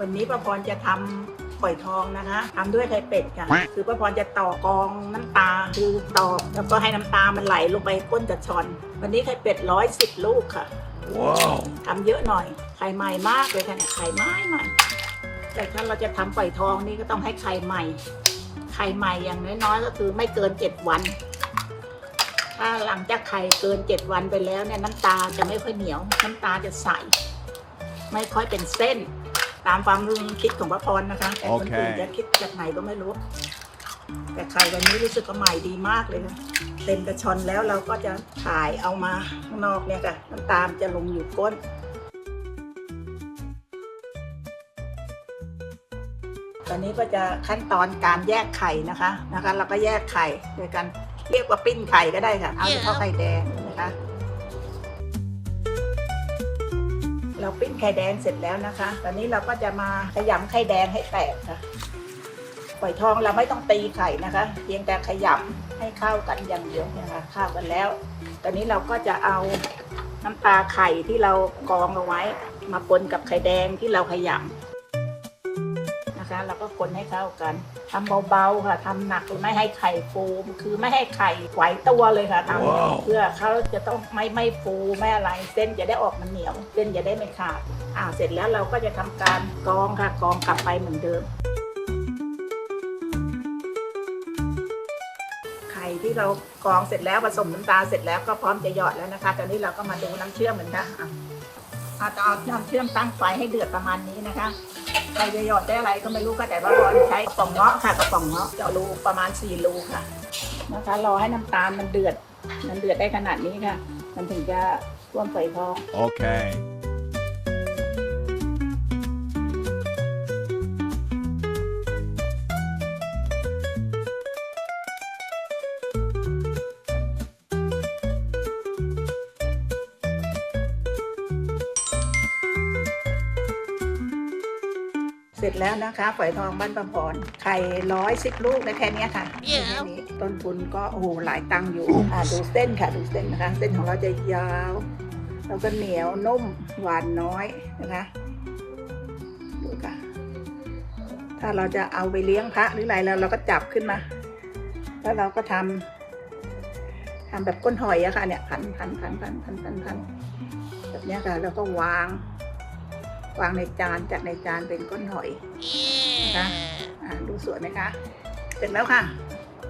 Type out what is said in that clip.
วันนี้ป้าพรจะทำฝอยทองนะคะทำด้วยไข่เป็ดค่ะ คือป้าพรจะต่อกองน้ำตาคือตอกแล้วก็ให้น้ำตามันไหลลงไปก้นกระชอน วันนี้ไข่เป็ดร้อยสิบลูกค่ะ Wow. ทำเยอะหน่อยไข่ใหม่มากเลยค่ะเนี่ยไข่ไม้ใหม่แต่ถ้าเราจะทำฝอยทองนี่ก็ต้องให้ไข่ใหม่ ไข่ใหม่อย่างน้อยๆก็คือไม่เกินเจ็ดวัน ถ้าหลังจากไข่เกินเจ็ดวันไปแล้วเนี่ยน้ำตาจะไม่ค่อยเหนียว น้ำตาจะใสไม่ค่อยเป็นเส้น ตามความรู้คิดของพระพรนะคะแต่คนอื่นโอเคจะคิดจากไหนก็ไม่รู้ แต่ไข่วันนี้รู้สึกว่าใหม่ดีมากเลยค่ะเต็มกระชอนแล้วเราก็จะถ่ายเอามาข้างนอกเนี่ยค่ะน้ำตาลจะลงอยู่ก้นตอนนี้ก็จะขั้นตอนการแยกไข่นะคะนะคะ เราก็แยกไข่โดยการเรียกว่าปิ้นไข่ก็ได้ค่ะ เอาเฉพาะไข่แดงนะคะ เราปิ้นไข่แดงเสร็จแล้วนะคะ ตอนนี้เราก็จะมาขยำไข่แดงให้แตกค่ะฝอยทองเราไม่ต้องตีไข่นะคะ เพียงแต่ขยำให้เข้ากันอย่างเดียวนะคะเข้ากันแล้ว ตอนนี้เราก็จะเอาน้ำตาไข่ที่เรากรองเอาไว้ มาปนกับไข่แดงที่เราขยำ นะคะเราก็คนให้เข้ากันทำเบาๆค่ะทำหนักไม่ให้ไข่ฟูคือไม่ให้ไข่ไหวตัวเลยค่ะทำว้าวเพื่อเขาจะต้องไม่ไม่ฟูไม่อะไรเส้นจะได้ออกมันเหนียว เส้นจะได้ไม่ขาดอ่าเสร็จแล้วเราก็จะทำการกรองค่ะกรองกลับไปเหมือนเดิมไข่ที่เรากรองเสร็จแล้วผสมน้ำตาลเสร็จแล้วก็พร้อมจะหยอดแล้วนะคะ ตอนนี้เราก็มาดูน้ำเชื่อมเหมือนกัน อาจจะเอาน้ำเชื่อมตั้งไฟให้เดือดประมาณนี้นะคะใครจะหยอดได้อะไรก็ไม่รู้ก็แต่ว่าเราใช้กระป๋องเงาะค่ะกระป๋องเงาะเจาะรูประมาณ4รูค่ะนะคะรอให้น้ำตาลมันเดือด มันเดือดได้ขนาดนี้ค่ะ มันถึงจะร่วมไฟพอโอเค สร็จแล้วนะคะฝอยทองบ้านประพรไข่ร้อยสิบลูกได้แค่เนี้ยค่ะแค่นี้ต้นทุนก็โอ้โหหลายตังค์อยู่อ่าดูเส้นค่ะดูเส้นนะคะ เส้นของเราจะยาวแล้วก็เหนียวนุ่มหวานน้อยนะคะดูค่ะ ถ้าเราจะเอาไปเลี้ยงพระหรืออะไรแล้วเราก็จับขึ้นมา แล้วเราก็ทำทำแบบก้นหอยอะค่ะเนี่ยพันพันพันพันพันพันพันแบบเนี้ยค่ะแล้วก็วาง วางในจานจากในจานเป็นก้นหอยนะคะดูสวยไหมคะ เสร็จแล้วค่ะ